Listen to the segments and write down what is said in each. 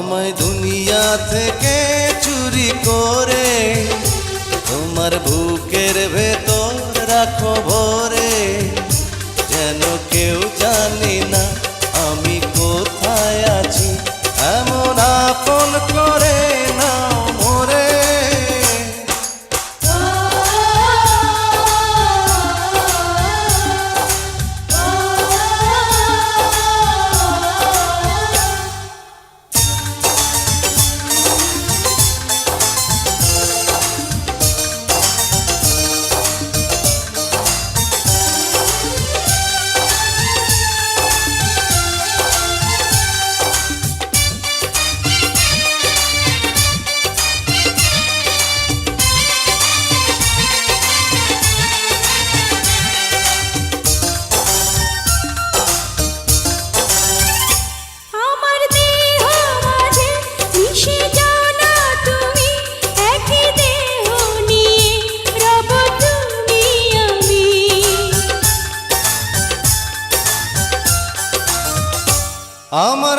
আমায় দুনিয়া থেকে চুরি করে তোমার বুকের ভেতর রাখো ভরে যেন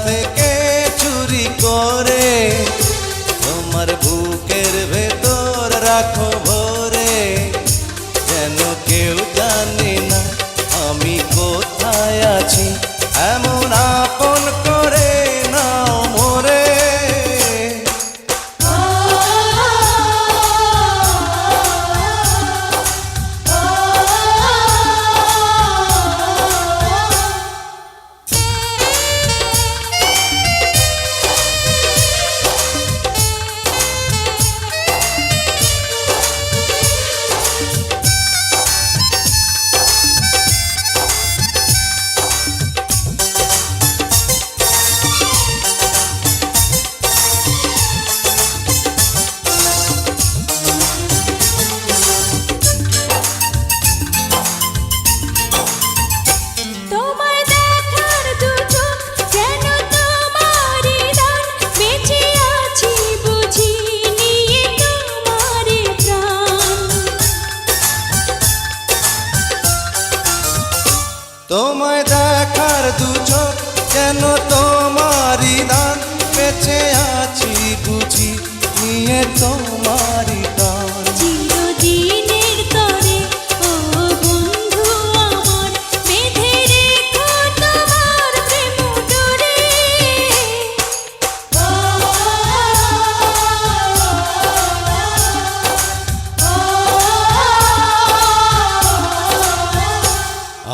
से के